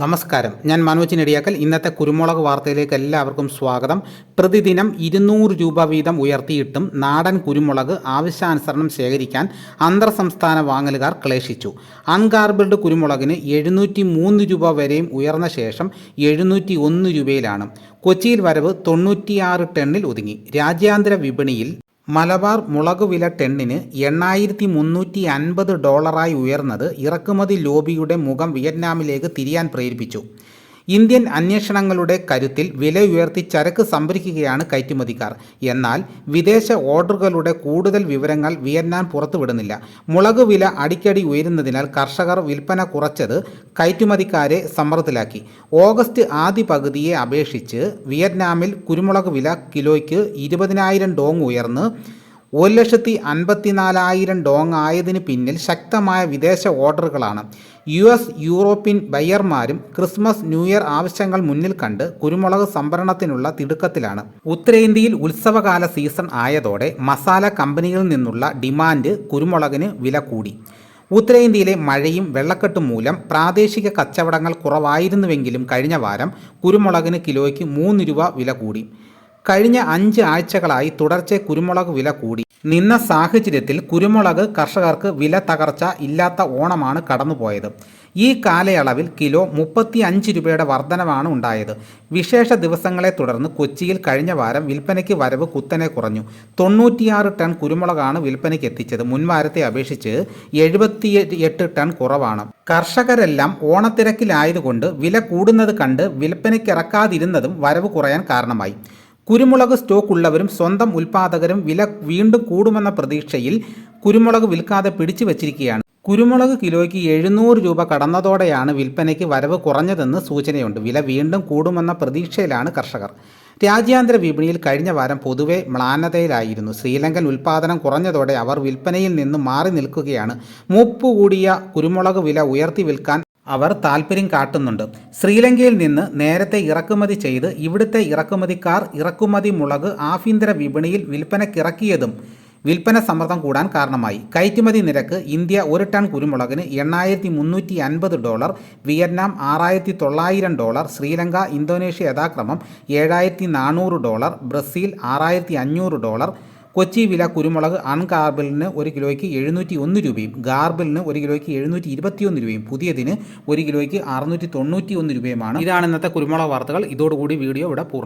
നമസ്കാരം. ഞാൻ മനോജ് നെടിയാക്കൽ. ഇന്നത്തെ കുരുമുളക് വാർത്തയിലേക്ക് എല്ലാവർക്കും സ്വാഗതം. പ്രതിദിനം ഇരുന്നൂറ് രൂപ വീതം ഉയർത്തിയിട്ടും നാടൻ കുരുമുളക് ആവശ്യാനുസരണം ശേഖരിക്കാൻ അന്തർ സംസ്ഥാന വാങ്ങലുകാർ ക്ലേശിച്ചു. അൺഗാർബിൾഡ് കുരുമുളകിന് എഴുന്നൂറ്റി മൂന്ന് രൂപ വരെയും ഉയർന്ന ശേഷം എഴുന്നൂറ്റി ഒന്ന് രൂപയിലാണ്. കൊച്ചിയിൽ വരവ് തൊണ്ണൂറ്റിയാറ് ടണ്ണിൽ ഒതുങ്ങി. രാജ്യാന്തര വിപണിയിൽ മലബാർ മുളക് വില ടെണ്ണിന് എണ്ണായിരത്തി മുന്നൂറ്റി അൻപത് ഡോളറായി ഉയർന്നത് ഇറക്കുമതി ലോബിയുടെ മുഖം വിയറ്റ്നാമിലേക്ക് തിരിയാൻ പ്രേരിപ്പിച്ചു. ഇന്ത്യൻ അന്വേഷണങ്ങളുടെ കരുത്തിൽ വില ഉയർത്തി ചരക്ക് സംഭരിക്കുകയാണ് കയറ്റുമതിക്കാർ. എന്നാൽ വിദേശ ഓർഡറുകളുടെ കൂടുതൽ വിവരങ്ങൾ വിയറ്റ്നാം പുറത്തുവിടുന്നില്ല. മുളക് വില അടിക്കടി ഉയരുന്നതിനാൽ കർഷകർ വിൽപ്പന കുറച്ചത് കയറ്റുമതിക്കാരെ സമ്മർദ്ദത്തിലാക്കി. ഓഗസ്റ്റ് ആദ്യ പകുതിയെ അപേക്ഷിച്ച് വിയറ്റ്നാമിൽ കുരുമുളക് വില കിലോയ്ക്ക് ഇരുപതിനായിരം ഡോങ് ഉയർന്ന് ഒരു ലക്ഷത്തി അൻപത്തിനാലായിരം ഡോങ് ആയതിന് പിന്നിൽ ശക്തമായ വിദേശ ഓർഡറുകളാണ്. യു എസ് യൂറോപ്യൻ ബയ്യർമാരും ക്രിസ്മസ് ന്യൂ ഇയർ ആവശ്യങ്ങൾ മുന്നിൽ കണ്ട് കുരുമുളക് സംഭരണത്തിനുള്ള തിടുക്കത്തിലാണ്. ഉത്തരേന്ത്യയിൽ ഉത്സവകാല സീസൺ ആയതോടെ മസാല കമ്പനികളിൽ നിന്നുള്ള ഡിമാൻഡ് കുരുമുളകിന് വില കൂടി. ഉത്തരേന്ത്യയിലെ മഴയും വെള്ളക്കെട്ടും മൂലം പ്രാദേശിക കച്ചവടങ്ങൾ കുറവായിരുന്നുവെങ്കിലും കഴിഞ്ഞ വാരം കുരുമുളകിന് കിലോയ്ക്ക് മൂന്ന് രൂപ വില കൂടി. കഴിഞ്ഞ അഞ്ച് ആഴ്ചകളായി തുടർച്ചയായി കുരുമുളക് വില കൂടി. നിന്ന സാഹചര്യത്തിൽ കുരുമുളക് കർഷകർക്ക് വില തകർച്ച ഇല്ലാത്ത ഓണമാണ് കടന്നുപോയത്. ഈ കാലയളവിൽ കിലോ മുപ്പത്തി അഞ്ച് രൂപയുടെ വർധനവാണ് ഉണ്ടായത്. വിശേഷ ദിവസങ്ങളെ തുടർന്ന് കൊച്ചിയിൽ കഴിഞ്ഞ വാരം വിൽപ്പനയ്ക്ക് വരവ് കുത്തനെ കുറഞ്ഞു. തൊണ്ണൂറ്റിയാറ് ടൺ കുരുമുളകാണ് വിൽപ്പനയ്ക്ക് എത്തിച്ചത്. മുൻവാരത്തെ അപേക്ഷിച്ച് എഴുപത്തി എട്ട് ടൺ കുറവാണ്. കർഷകരെല്ലാം ഓണത്തിരക്കിലായതുകൊണ്ട് വില കൂടുന്നത് കണ്ട് വിൽപ്പനയ്ക്കിറക്കാതിരുന്നതും വരവ് കുറയാൻ കാരണമായി. കുരുമുളക് സ്റ്റോക്ക് ഉള്ളവരും സ്വന്തം ഉൽപാദകരും വില വീണ്ടും കൂടുമെന്ന പ്രതീക്ഷയിൽ കുരുമുളക് വിൽക്കാതെ പിടിച്ചു വച്ചിരിക്കുകയാണ്. കുരുമുളക് കിലോയ്ക്ക് എഴുന്നൂറ് രൂപ കടന്നതോടെയാണ് വിൽപ്പനയ്ക്ക് വരവ് കുറഞ്ഞതെന്ന് സൂചനയുണ്ട്. വില വീണ്ടും കൂടുമെന്ന പ്രതീക്ഷയിലാണ് കർഷകർ. രാജ്യാന്തര വിപണിയിൽ കഴിഞ്ഞ വാരം പൊതുവെ മ്ലാനതയിലായിരുന്നു. ശ്രീലങ്കൻ ഉൽപ്പാദനം കുറഞ്ഞതോടെ അവർ വിൽപ്പനയിൽ നിന്ന് മാറി നിൽക്കുകയാണ്. മൂപ്പ് കൂടിയ കുരുമുളക് വില ഉയർത്തി വിൽക്കാൻ അവർ താൽപ്പര്യം കാട്ടുന്നുണ്ട്. ശ്രീലങ്കയിൽ നിന്ന് നേരത്തെ ഇറക്കുമതി ചെയ്ത് ഇവിടുത്തെ ഇറക്കുമതിക്കാർ ഇറക്കുമതി മുളക് ആഭ്യന്തര വിപണിയിൽ വിൽപ്പനക്കിറക്കിയതും വിൽപ്പന സമ്മർദ്ദം കൂടാൻ കാരണമായി. കയറ്റുമതി നിരക്ക് ഇന്ത്യ ഒരു ടൺ കുരുമുളകിന് എണ്ണായിരത്തി മുന്നൂറ്റി അൻപത് ഡോളർ വിയറ്റ്നാം ആറായിരത്തി തൊള്ളായിരം ഡോളർ ശ്രീലങ്ക ഇന്തോനേഷ്യ യഥാക്രമം ഏഴായിരത്തി നാനൂറ് ഡോളർ ബ്രസീൽ ആറായിരത്തി അഞ്ഞൂറ് ഡോളർ കൊച്ചി വില കുരുമുളക് അൺഗാർബിളിന് ഒരു കിലോയ്ക്ക് എഴുന്നൂറ്റി ഒന്ന് രൂപയും ഗാർബിളിന് ഒരു കിലോയ്ക്ക് എഴുന്നൂറ്റി ഇരുപത്തിയൊന്ന് രൂപയും. പുതിയതിന് ഒരു കിലോയ്ക്ക് അറുന്നൂറ്റി തൊണ്ണൂറ്റി ഒന്ന് രൂപയുമാണ്. ഇതാണ് ഇന്നത്തെ കുരുമുളക് വാർത്തകൾ. ഇതോടുകൂടി വീഡിയോ ഇവിടെ പൂർണം